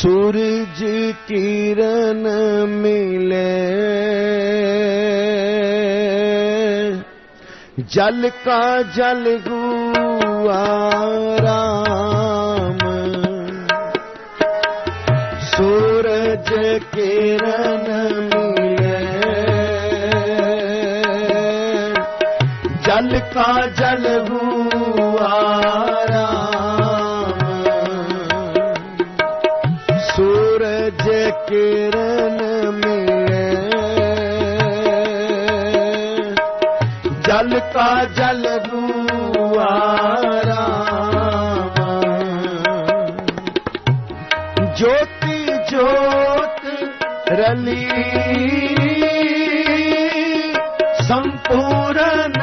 सूरज किरण मिले जल का जल गुआ राम सूरज किरण मिले जल का जल हुआ ਜੇ ਕਿਰਨ ਮਿਲੇ। ਜਲ ਕਾ ਜਲ ਬੂਆਰਾ ਜੋਤੀ ਜੋਤ ਰਲੀ। ਸੰਪੂਰਨ